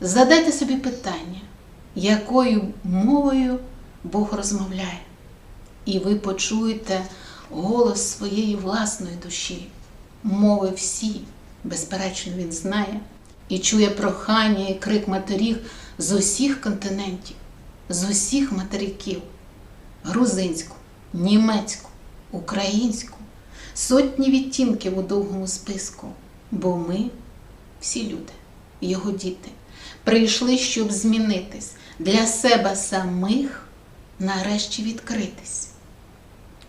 Задайте собі питання, якою мовою Бог розмовляє, і ви почуєте голос своєї власної душі. Мови всі, безперечно, він знає, і чує прохання і крик матерів з усіх континентів, з усіх материків. Грузинську, німецьку, українську, сотні відтінків у довгому списку, бо ми всі люди, його діти, прийшли, щоб змінитись для себе самих, нарешті відкритись.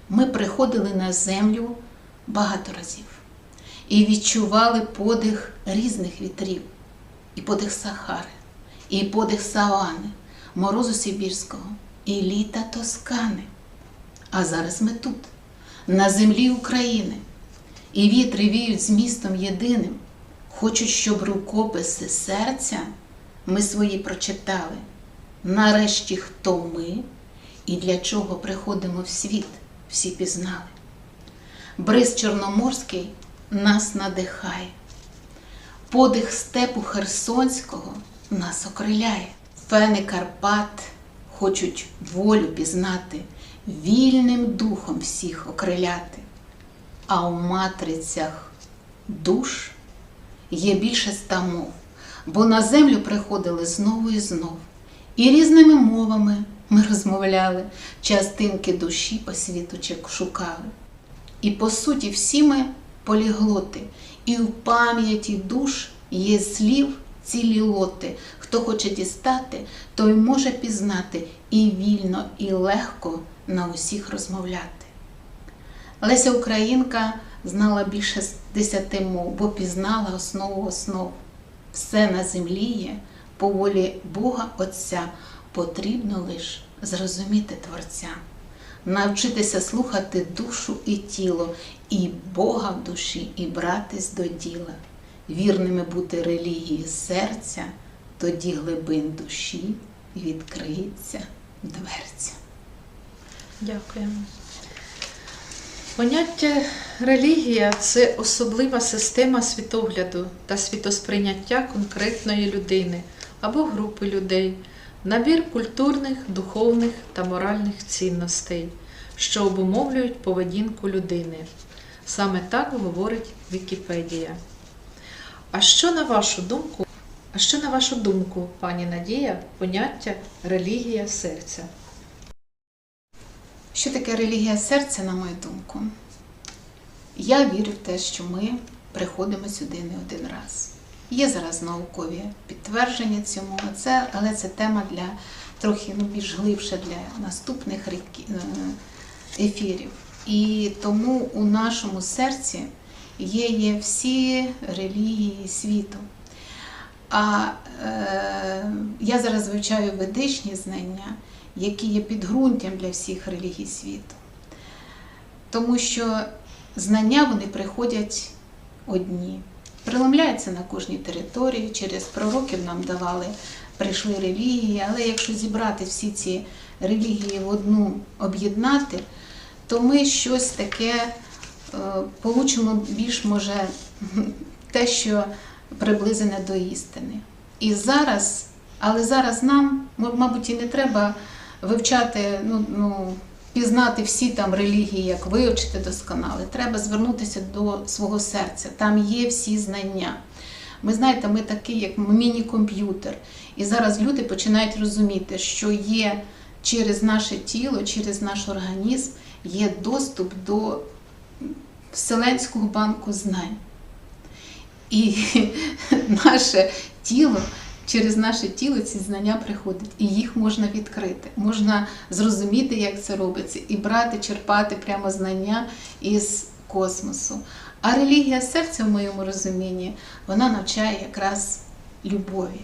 Ми приходили на землю багато разів і відчували подих різних вітрів, і подих Сахари, і подих Савани, морозу Сибірського, і літа Тоскани. А зараз ми тут, на землі України, і вітри віють з містом єдиним, хочуть, щоб рукописи серця ми свої прочитали. Нарешті, хто ми і для чого приходимо в світ, всі пізнали. Бриз Чорноморський нас надихає, подих степу Херсонського нас окриляє, фени Карпат хочуть волю пізнати, вільним духом всіх окриляти. А у матрицях душ є більше ста мов, бо на землю приходили знову і знов. І різними мовами ми розмовляли, частинки душі по світу шукали. І по суті всі ми поліглоти, і в пам'яті душ є слів цілі лоти. Хто хоче дістати, той може пізнати і вільно, і легко на усіх розмовляти. Леся Українка знала більше десяти мов, бо пізнала основу основ. Все на землі є, по волі Бога Отця, потрібно лиш зрозуміти Творця, навчитися слухати душу і тіло, і Бога в душі, і братись до діла, вірними бути релігії серця, тоді глибин душі відкриється дверця. Дякуємо. Поняття релігія це особлива система світогляду та світосприйняття конкретної людини або групи людей, набір культурних, духовних та моральних цінностей, що обумовлюють поведінку людини. Саме так говорить Вікіпедія. А що на вашу думку, а що на вашу думку, пані Надія, поняття релігія серця? Що таке релігія серця, на мою думку? Я вірю в те, що ми приходимо сюди не один раз. Є зараз наукові підтвердження цьому, це, але це тема для трохи ну, більш глибше для наступних е, ефірів. І тому у нашому серці є, є всі релігії світу. А е, я зараз вивчаю ведичні знання, які є підґрунтям для всіх релігій світу. Тому що знання вони приходять одні. Приломляються на кожній території, через пророків нам давали, прийшли релігії, але якщо зібрати всі ці релігії в одну об'єднати, то ми щось таке е, получимо більш може те, що приблизене до істини. І зараз, але зараз нам, мабуть, і не треба вивчати, ну, ну, пізнати всі там релігії, як вивчити досконало. Треба звернутися до свого серця. Там є всі знання. Ми знаєте, ми такий, як міні-комп'ютер. І зараз люди починають розуміти, що є через наше тіло, через наш організм є доступ до Вселенського банку знань. І наше тіло, через наше тіло ці знання приходять, і їх можна відкрити. Можна зрозуміти, як це робиться, і брати, черпати прямо знання із космосу. А релігія серця, в моєму розумінні, вона навчає якраз любові,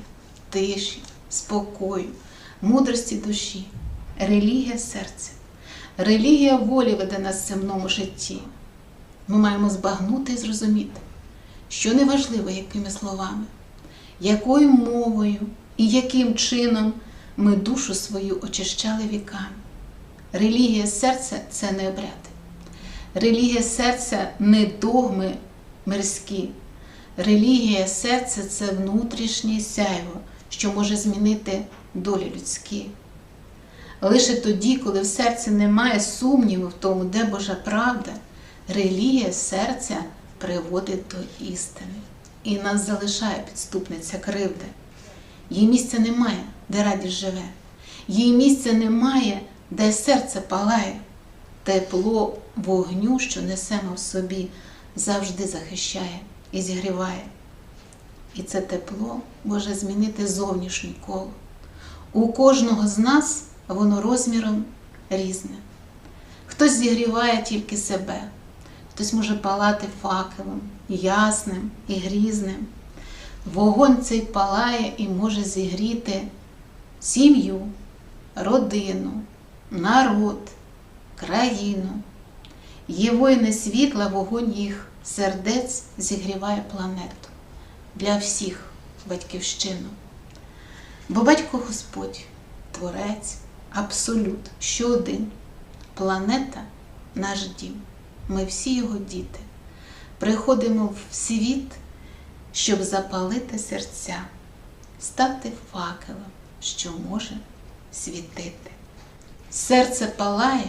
тиші, спокою, мудрості душі. Релігія серця. Релігія волі веде нас в земному житті. Ми маємо збагнути і зрозуміти, що неважливо, якими словами, якою мовою і яким чином ми душу свою очищали віками. Релігія серця це не обряди. Релігія серця не догми мирські. Релігія серця це внутрішнє сяйво, що може змінити долі людські. Лише тоді, коли в серці немає сумніву в тому, де Божа правда, релігія серця приводить до істини і нас залишає підступниця кривди. Її місця немає, де радість живе. Її місця немає, де серце палає. Тепло вогню, що несемо в собі, завжди захищає і зігріває. І це тепло може змінити зовнішнє коло. У кожного з нас воно розміром різне. Хтось зігріває тільки себе, хтось може палати факелом, ясним і грізним. Вогонь цей палає і може зігріти сім'ю, родину, народ, країну. Є воїни світла, вогонь їх сердець зігріває планету для всіх батьківщину. Бо батько Господь, Творець, Абсолют, що один, планета наш дім. Ми всі його діти. Приходимо в світ, щоб запалити серця, стати факелом, що може світити. Серце палає,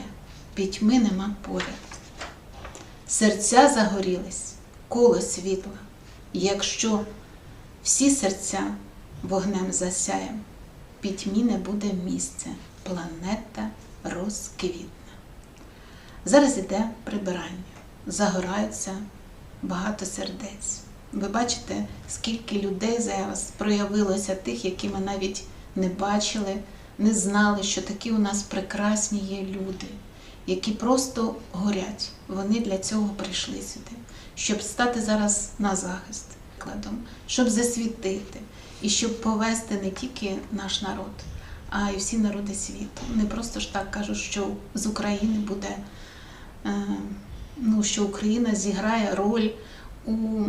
пітьми нема поряд. Серця загорілись, коло світла. Якщо всі серця вогнем засяєм, пітьмі не буде місця, планета розквітне. Зараз іде прибирання, загораються багато сердець. Ви бачите, скільки людей зараз проявилося тих, які ми навіть не бачили, не знали, що такі у нас прекрасні є люди, які просто горять. Вони для цього прийшли сюди, щоб стати зараз на захист прикладом, щоб засвітити і щоб повести не тільки наш народ, а й всі народи світу. Не просто ж так кажуть, що з України буде, е, ну, що Україна зіграє роль у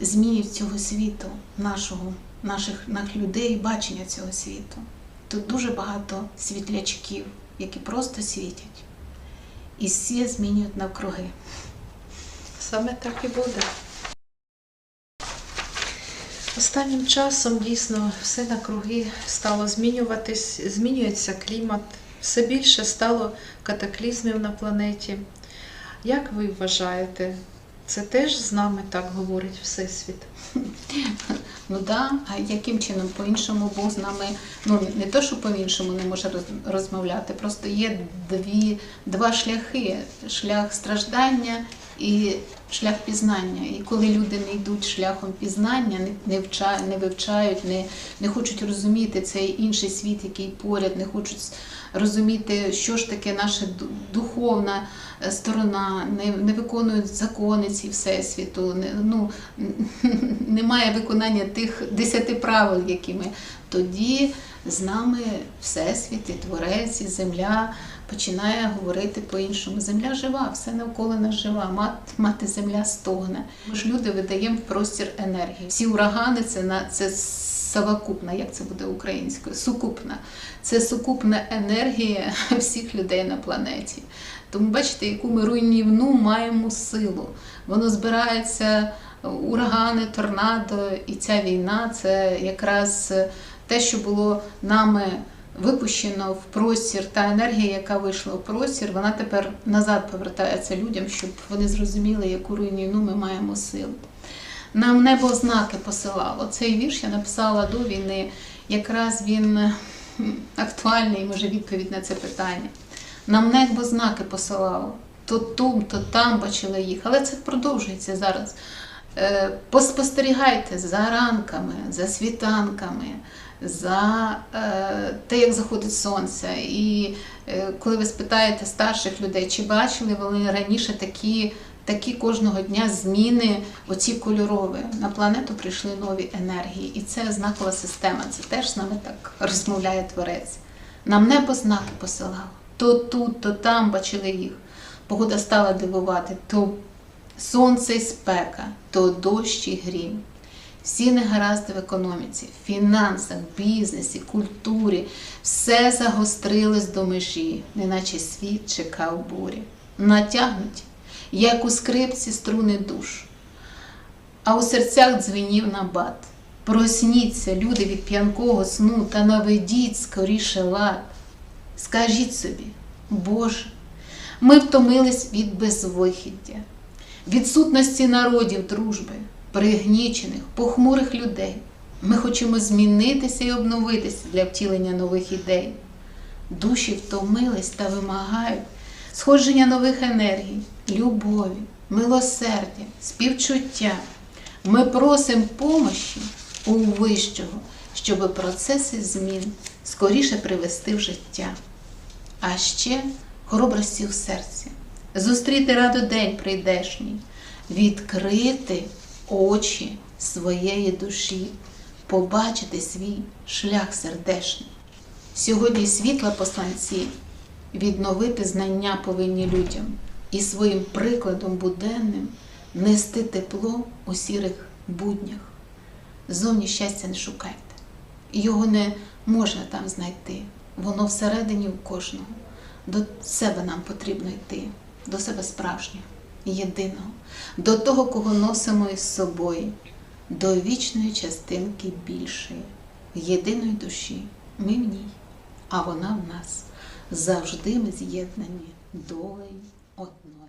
зміні цього світу, нашого, наших, наших людей, бачення цього світу. Тут дуже багато світлячків, які просто світять. І всі змінюють навкруги. Саме так і буде. Останнім часом дійсно все накруги стало змінюватись, змінюється клімат, все більше стало катаклізмів на планеті. Як ви вважаєте, це теж з нами так говорить Всесвіт? Ну да, а яким чином по-іншому Бог з нами, ну не то, що по-іншому не може роз- розмовляти, просто є дві, два шляхи: шлях страждання і шлях пізнання. І коли люди не йдуть шляхом пізнання, не, не, вча, не вивчають, не, не хочуть розуміти цей інший світ, який поряд, не хочуть розуміти, що ж таке наша духовна е, сторона, не, не виконують закони ці всесвіту, не, ну, немає виконання тих десяти правил, які ми тоді з нами Всесвіт і Творець, і земля починає говорити по-іншому. Земля жива, все навколо нас жива, мат, мати земля стогне. Ми ж люди видаємо в простір енергії. Всі урагани це на це совокупна, як це буде українською, сукупна. Це сукупна енергія всіх людей на планеті. Тому бачите, яку ми руйнівну маємо силу. Воно збирається урагани, торнадо, і ця війна це якраз те, що було нами випущено в простір, та енергія, яка вийшла в простір, вона тепер назад повертається людям, щоб вони зрозуміли, яку руйнівну ми маємо силу. Нам небо знаки посилало. Цей вірш я написала до війни. Якраз він актуальний, може, відповідь на це питання. Нам небо знаки посилало. То тут, то там бачили їх, але це продовжується зараз. Е, Поспостерігайте за ранками, за світанками, за е, те, як заходить сонце. І е, коли ви спитаєте старших людей, чи бачили вони раніше такі, такі кожного дня зміни, оці кольорові. На планету прийшли нові енергії. І це знакова система. Це теж з нами так розмовляє Творець. Нам небо знаки посилало. То тут, то там бачили їх. Погода стала дивувати, то сонце і спека, то дощ і грім. Всі негаразди в економіці, фінансах, бізнесі, культурі, все загострилось до межі, неначе світ чекав бурі. Натягнуті, як у скрипці струни душ, а у серцях дзвенів набат. Просніться, люди від п'янкого сну та наведіть скоріше лад. Скажіть собі, Боже, ми втомились від безвихіддя, відсутності народів дружби, пригнічених, похмурих людей. Ми хочемо змінитися і обновитися для втілення нових ідей. Душі втомились та вимагають сходження нових енергій, любові, милосердя, співчуття. Ми просимо помощі у вищого, щоб процеси змін скоріше привести в життя. А ще хоробрості в серці, зустріти радодень прийдешній, відкрити очі своєї душі, побачити свій шлях сердешний. Сьогодні світла посланці відновити знання повинні людям і своїм прикладом буденним нести тепло у сірих буднях. Зовні щастя не шукайте. Його не можна там знайти. Воно всередині у кожного. До себе нам потрібно йти, до себе справжнього, єдиного, до того, кого носимо із собою, до вічної частинки більшої, єдиної душі. Ми в ній, а вона в нас. Завжди ми з'єднані долею одною.